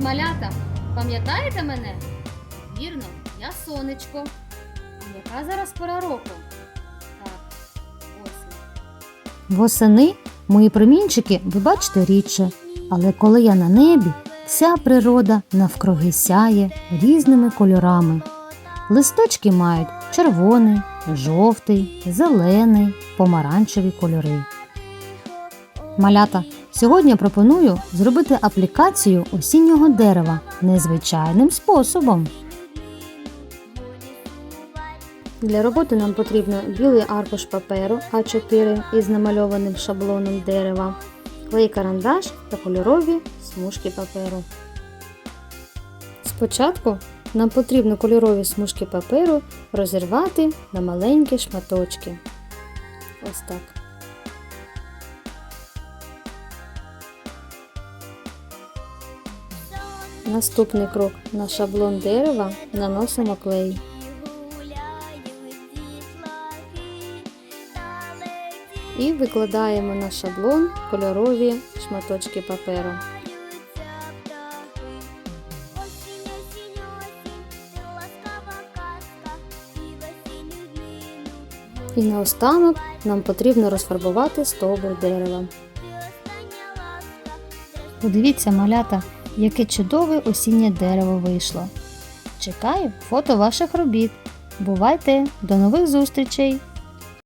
малята, пам'ятаєте мене? Вірно, я сонечко. Яка зараз пора року? Так, осінь. Восени мої промінчики ви бачите рідше, але коли я на небі, вся природа навкруги сяє різними кольорами. Листочки мають червоний, жовтий, зелений, помаранчеві кольори. Малята, сьогодні пропоную зробити аплікацію осіннього дерева незвичайним способом. Для роботи нам потрібно білий аркуш паперу А4 із намальованим шаблоном дерева, клей карандаш та кольорові смужки паперу. Спочатку нам потрібно кольорові смужки паперу розірвати на маленькі шматочки. Ось так. Наступний крок на шаблон дерева наносимо клей. І викладаємо на шаблон кольорові шматочки паперу. І наостанок нам потрібно розфарбувати стовбур дерева. Подивіться, малята, яке чудове осіннє дерево вийшло. Чекаю фото ваших робіт. Бувайте! До нових зустрічей!